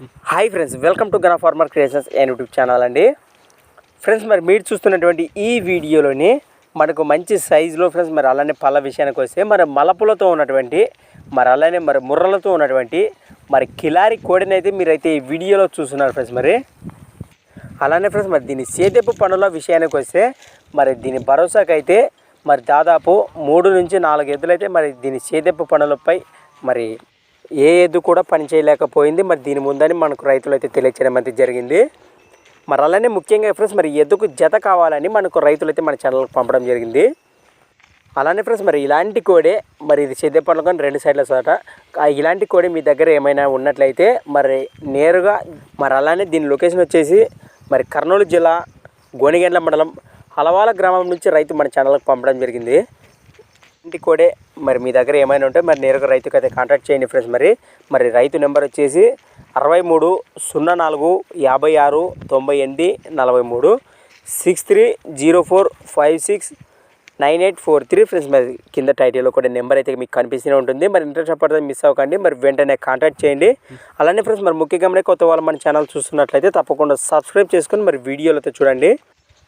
Hi friends welcome to Gana farmer creations and YouTube channel అండి. Friends మరి మీరు చూస్తున్నటువంటి ఈ వీడియోలోని మనకు మంచి సైజులో ఫ్రెండ్స్ మరి అలానే పళ్ళ విషయానికి వస్తే మరి మలపులతో ఉన్నటువంటి మరి అలానే మరి ముర్రలతో ఉన్నటువంటి మరి కిలారి కోడిని అయితే మీరైతే ఈ వీడియోలో చూస్తున్నారు ఫ్రెండ్స్ మరి. అలానే ఫ్రెండ్స్ మరి దీని సేదెప్పు పనుల విషయానికి వస్తే మరి దీని భరోసాకైతే మరి దాదాపు మూడు నుంచి నాలుగు ఎద్దులైతే మరి దీని సేదెప్పు పనులపై మరి ఏ ఎద్దు కూడా పని చేయలేకపోయింది. మరి దీని ముందని మనకు రైతులు అయితే తెలియచేయడం అయితే జరిగింది. మరి అలానే ముఖ్యంగా ఫ్రెండ్స్ మరి ఎద్దుకు జత కావాలని మనకు రైతులు అయితే మన ఛానల్కి పంపడం జరిగింది. అలానే ఫ్రెండ్స్ మరి ఇలాంటి కోడే మరి ఇది సేద్య కానీ రెండు సైడ్ల చోట ఇలాంటి కోడే మీ దగ్గర ఏమైనా ఉన్నట్లయితే మరి నేరుగా మరి అలానే దీని లొకేషన్ వచ్చేసి మరి కర్నూలు జిల్లా గోనిగండ్ల మండలం హలవాల గ్రామం నుంచి రైతు మన ఛానల్కి పంపడం జరిగింది. ఇంటి కోడే మరి మీ దగ్గర ఏమైనా ఉంటే మరి నేరుగా రైతుకి అయితే కాంటాక్ట్ చేయండి ఫ్రెండ్స్ మరి మరి రైతు నెంబర్ వచ్చేసి అరవై మూడు సున్నా నాలుగు యాభై ఆరు తొంభై ఎనిమిది నలభై మూడు six three zero four five six nine eight four three friends మరి కింద టైటిల్లో కూడా నెంబర్ అయితే మీకు కనిపిస్తూనే ఉంటుంది. మరి ఇంట్రెస్ట్ పడితే మిస్ అవ్వకండి. మరి వెంటనే కాంటాక్ట్ చేయండి. అలానే ఫ్రెండ్స్ మరి ముఖ్యంగా కొత్త వాళ్ళు మన ఛానల్ చూస్తున్నట్లయితే తప్పకుండా సబ్స్క్రైబ్ చేసుకొని మరి వీడియోలతో చూడండి.